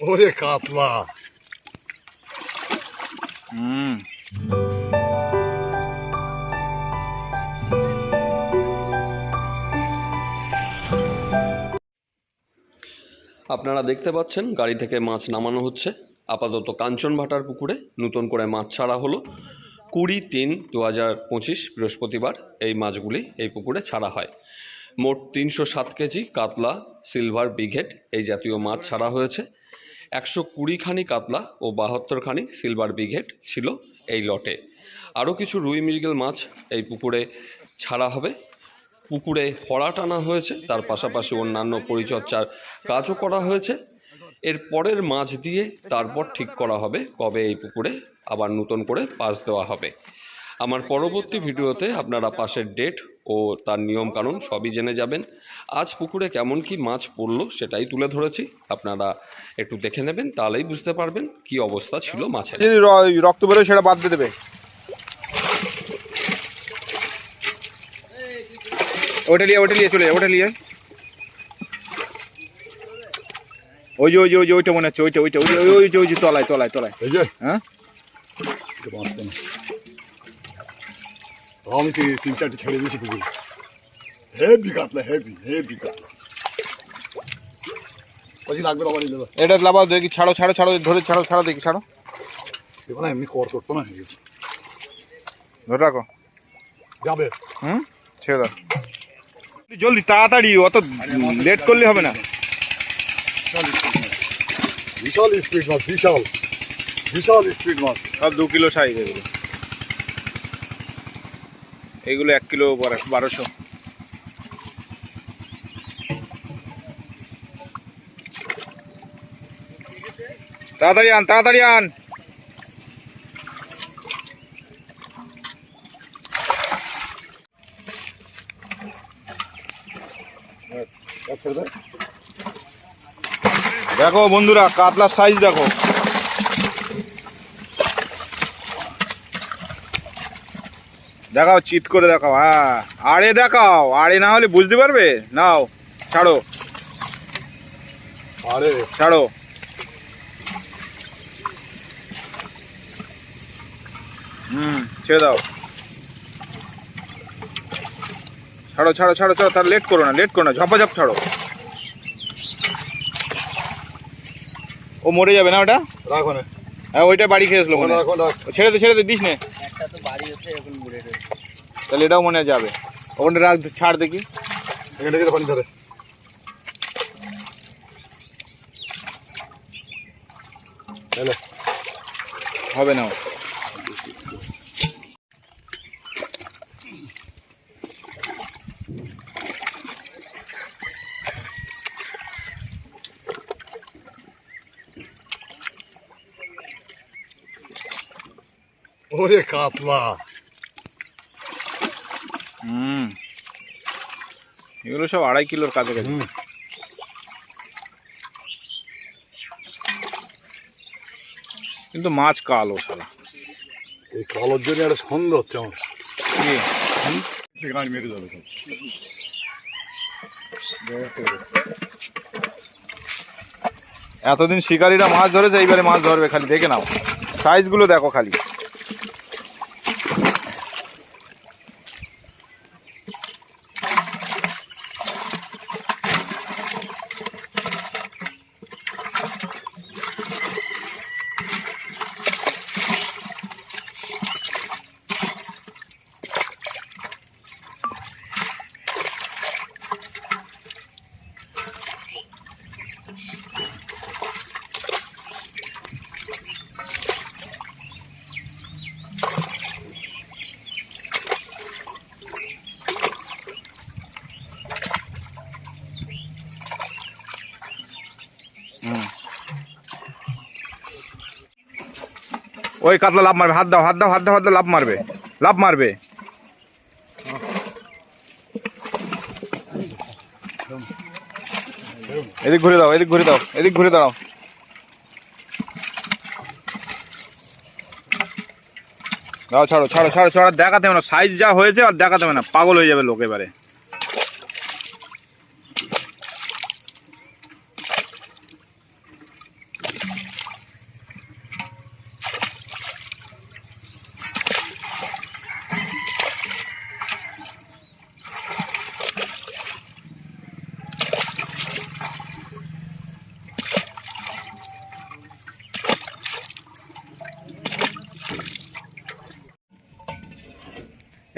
ওরে কাতলা। হুম। আপনারা দেখতে পাচ্ছেন গাড়ি থেকে মাছ নামানো হচ্ছে। আপাতত কাঞ্চন ভাটার পুকুরে নতুন করে মাছ ছাড়া হলো। কুড়ি তিন দু হাজার পঁচিশ বৃহস্পতিবার এই মাছগুলি এই পুকুরে ছাড়া হয়। মোট তিনশো সাত কেজি কাতলা, সিলভার, বিঘেট এই জাতীয় মাছ ছাড়া হয়েছে। একশো কুড়িখানি কাতলা ও বাহাত্তরখানি সিলভার, বিঘেট ছিল এই লটে। আরও কিছু রুই মৃগেল মাছ এই পুকুরে ছাড়া হবে। পুকুরে হড়া টানা হয়েছে, তার পাশাপাশি অন্যান্য পরিচর্যার কাজও করা হয়েছে। এর পরের মাছ দিয়ে তারপর ঠিক করা হবে কবে এই পুকুরে আবার নতুন করে পাস দেওয়া হবে। আমার পরবর্তী ভিডিওতে আপনারা পাশের ডেট ও তার নিয়ম নিয়মকানুন সবই জেনে যাবেন। আজ পুকুরে কেমন কি মাছ পড়ল সেটাই তুলে ধরেছি। আপনারা একটু দেখে নেবেন, তাহলেই বুঝতে পারবেন কি অবস্থা ছিল মাছের। যদি রক্ত বেরোয়, সেটা বাদ দিয়ে দেবে। ওটা নিয়ে ওটা নিয়ে চলে ওটা নিয়ে ওই যে ওই যে ওই যে ওইটা মনে হচ্ছে ওইটা ওইটা ওই যে- ওই ওই যে ওই যে তলায় তলায় তলায়। এই যে। হ্যাঁ? আমি তিন চারটে ছেড়ে দিয়েছি পুকুরে। হেভি কাতলা হেভি হেভি কাতলা। પછી লাগবে এটা দেখি ছাড়ো ছাড়ো ছাড়ো ধরে ছাড়ো ছাড়ো দেখি ছাড়ো। না এমনি কর করতো না ধরে রাখো। যাবে। হুম? ছেড়ে দাও। জলদি তাড়াতাড়ি অত লেট করলে হবে না। বিশাল স্পিড মাছ। বিশাল বিশাল। স্পিড মাছ। সব দু কিলো সাইজ এগুলো। এগুলো এক কিলো বারো- বারোশো। তাড়াতাড়ি আন তাড়াতাড়ি আন। আচ্ছা দেখ বন্ধুরা কাতলার সাইজ দেখো। দেখাও চিত করে দেখাও হ্যাঁ। আড়ে দেখাও আড়ে না হলে বুঝতে পারবে? নাও ছাড়ো। আরে। ছাড়ো। হুম ছেড়ে দাও। ছাড়ো ছাড়ো ছাড়ো ছাড়ো তার লেট করো না লেট করো না ঝপাঝপ ছাড়ো। ও মরে যাবে না ওটা? রাখো না হ্যাঁ ওইটা বাড়ি খেয়ে আসলো মনে রাখো ছেড়ে দে ছেড়ে দে দিস নে। একটা তো বাড়ি হচ্ছে এখন বুড়ে রয়েছে। তাহলে এটাও মনে হয় যাবে। ওখানটা রাখ ছাড় দেখি। এখান পানি ধরে। হ্যালো হবে না ওরে কাতলা হুম। এগুলো সব আড়াই কিলোর কাছাকাছি। হুম। কিন্তু মাছ কালো সারা এই কালোর জন্য একটা সন্দেহ হচ্ছে আমার। গাছ মেরে যাবে এতদিন শিকারীরা মাছ ধরেছে এইবারে মাছ ধরবে খালি। দেখে নাও। সাইজগুলো দেখো খালি। ওই কাতলা লাভ মারবে, হাত দাও হাত দাও হাত দাও হাত দাও লাভ মারবে লাভ মারবে। এদিক ঘুরে দাও, এদিক ঘুরে দাও, এদিক ঘুরে দাঁড়াও দাও, ছাড়ো ছাড়ো ছাড়ো ছাড়ো, দেখাতে হবে না। সাইজ যা হয়েছে আর দেখাতে হবে না। পাগল হয়ে যাবে লোক এবারে।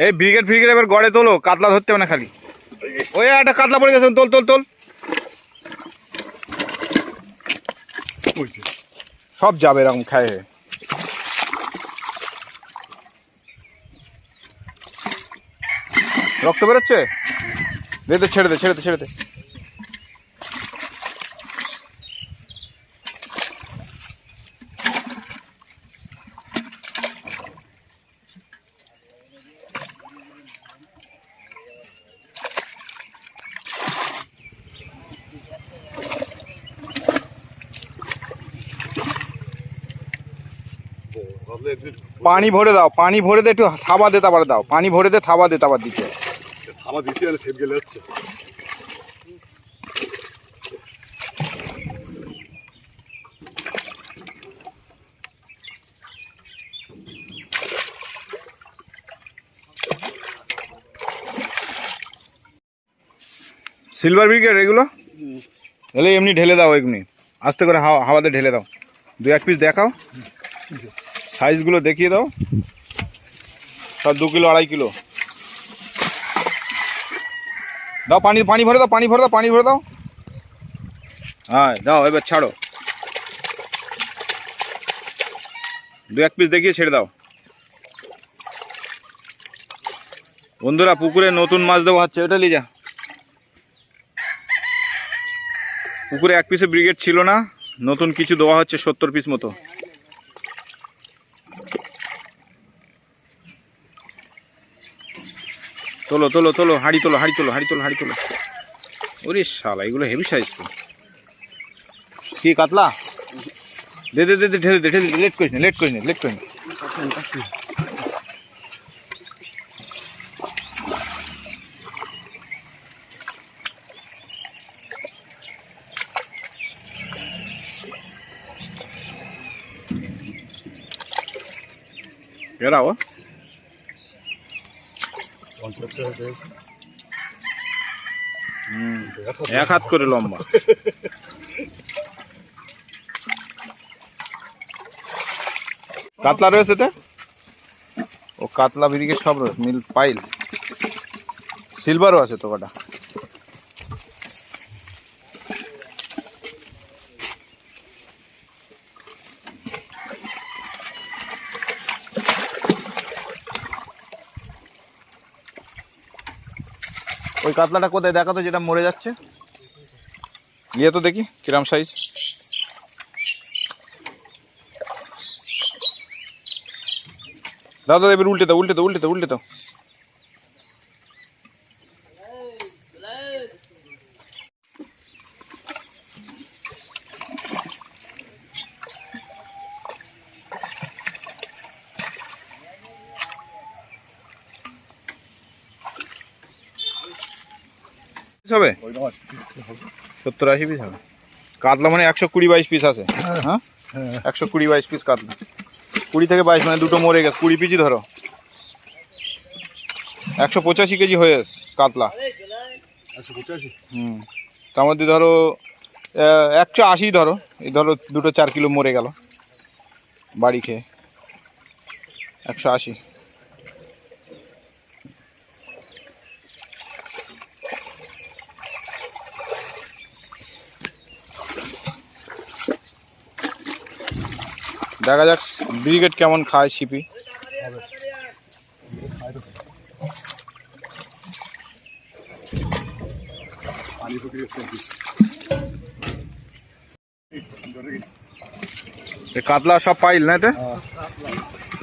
এই ব্রিগেড ফ্রিগেড এবার গড়ে তোলো, কাতলা ধরতে হবে না খালি। ওই একটা কাতলা পড়ে গেছে, তোল তোল তোল। সব যাবে এরকম খায়। রক্ত বেরোচ্ছে? দে, ছেড়ে দে ছেড়ে দে ছেড়ে দে। পানি ভরে দাও পানি ভরে দে একটু থাবা দে তারপরে দাও পানি ভরে দে থাবা দে তারপর দিতে। থাবা দিতে গেলে ফেপ গেলে হচ্ছে। সিলভার ব্রিগেড এগুলো? তাহলে এমনি ঢেলে দাও এমনি। আস্তে করে হাওয়া হাওয়াতে ঢেলে দাও। দু এক পিস দেখাও। সাইজগুলো দেখিয়ে দাও। সব দু কিলো, আড়াই কিলো। দাও, পানি পানি ভরে দাও, পানি ভরে দাও, পানি ভরে দাও। হ্যাঁ দাও, এবার ছাড়ো। দু এক পিস দেখিয়ে ছেড়ে দাও। বন্ধুরা, পুকুরে নতুন মাছ দেওয়া হচ্ছে। ওটা যা পুকুরে এক পিসে ব্রিগেড ছিল না। নতুন কিছু দেওয়া হচ্ছে সত্তর পিস মতো। তোলো তোলো তোলো, হাড়ি তোলো হাড়ি তোলো হাড়ি তোলো হাড়ি তোলো। ওরে শালা, এগুলো হেভি সাইজ তো। কি, কাতলা? দে দে দে দে, ঢেলে দে লেট করিস না লেট করিস না লেট করিস না। এরাও পঞ্চাশ টাকা করে। হুম এক হাত করে লম্বা। কাতলা রয়েছে তো? ও কাতলা বিরিকে সব রয়েছে, মিল, পাইল। সিলভারও আছে তো কটা? ওই কাতলাটা কোথায়? দেখা তো যেটা মরে যাচ্ছে। নিয়ে তো দেখি, কিরাম সাইজ দাদা দেবের উল্টে দাও উল্টে দাও উল্টে দাও উল্টে দাও। পিস হবে। সত্তর আশি পিস হবে। কাতলা মানে একশো কুড়ি বাইশ পিস আছে। হ্যাঁ? একশো কুড়ি বাইশ পিস কাতলা। কুড়ি থেকে বাইশ মানে দুটো মরে গেছে। কুড়ি পিসই ধরো। একশো পঁচাশি কেজি হয়ে কাতলা। একশো পঁচাশি? হুম। তার মধ্যে ধরো একশো আশি ধরো। এই ধরো দুটো চার কিলো মরে গেল। বাড়ি খেয়ে। একশো আশি। দেখা যাক ব্রিগেড কেমন খায় তো। এ কাতলা সব পাইল না এতে?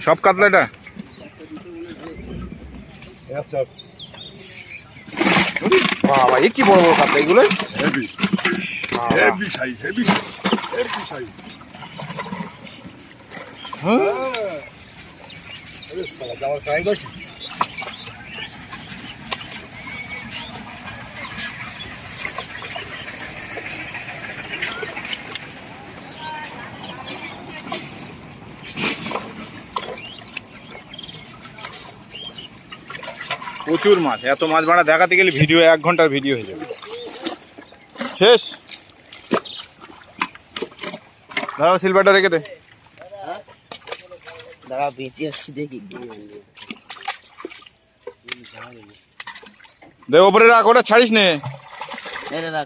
সব কাতলা এটা? বাবা এ কি বড় বড় কাতলা এগুলো? Heavy heavy size heavy heavy size আরে সালা যাওয়ার কায়দা কি প্রচুর মাছ, এত মাছ ভাড়া দেখাতে গেলে ভিডিও এক ঘণ্টার ভিডিও হয়ে যাবে। শেষ। দাঁড়াও সিলভারটা রেখে দে। দাঁড়া বেঁচে আসছি দেখি। দেখ ওপরে রাখ ওটা ছাড়িস নে রাখ।